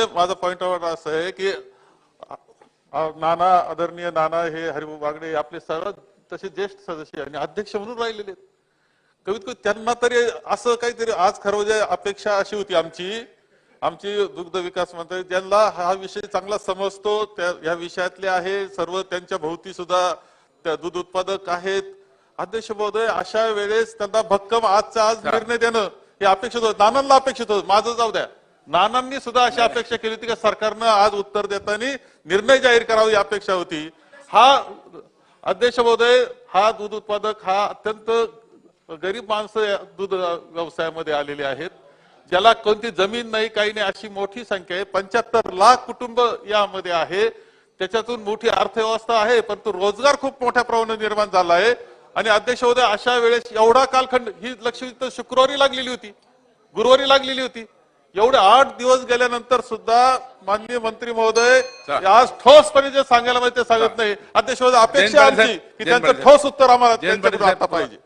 माझा point out असं आहे की नाना आदरणीय नाना हे हरिभाऊ बागडे आपले सर्व तसे ज्येष्ठ सदस्य आणि अध्यक्ष म्हणून राहिलेले. कमीत कमी त्यांना तरी असं काहीतरी आज खरं अपेक्षा अशी होती आमची आमची दुग्ध विकास मंत्री ज्यांना हा विषय चांगला समजतो त्या या विषयातले आहे सर्व त्यांच्या भोवती सुद्धा त्या दूध उत्पादक आहेत. अध्यक्ष महोदय अशा वेळेस त्यांना भक्कम आजचा आज निर्णय देणं हे अपेक्षित होतं नानांना अपेक्षित होतं माझं जाऊ द्या. नानांनी सुद्धा अशी अपेक्षा केली होती की सरकारनं आज उत्तर देताना निर्णय जाहीर करावा ही अपेक्षा होती. हा अध्यक्ष महोदय हा दूध उत्पादक हा अत्यंत गरीब माणसं या दूध व्यवसायामध्ये आलेले आहेत. ज्याला कोणती जमीन नाही काही नाही अशी मोठी संख्या आहे. पंच्याहत्तर लाख कुटुंब यामध्ये आहे. त्याच्यातून मोठी अर्थव्यवस्था आहे परंतु रोजगार खूप मोठ्या प्रमाणात निर्माण झाला आहे. आणि अध्यक्ष महोदय अशा वेळेस एवढा कालखंड ही लक्ष्मी शुक्रवारी लागलेली होती. गुरुवारी लागलेली होती. एवढे आठ दिवस गेल्यानंतर सुद्धा माननीय मंत्री महोदय आज ठोसपणे जे सांगायला पाहिजे ते सांगत नाही. अध्यक्ष अपेक्षा आमची की त्यांचं ठोस उत्तर आम्हाला त्यांच्याकडून आता पाहिजे.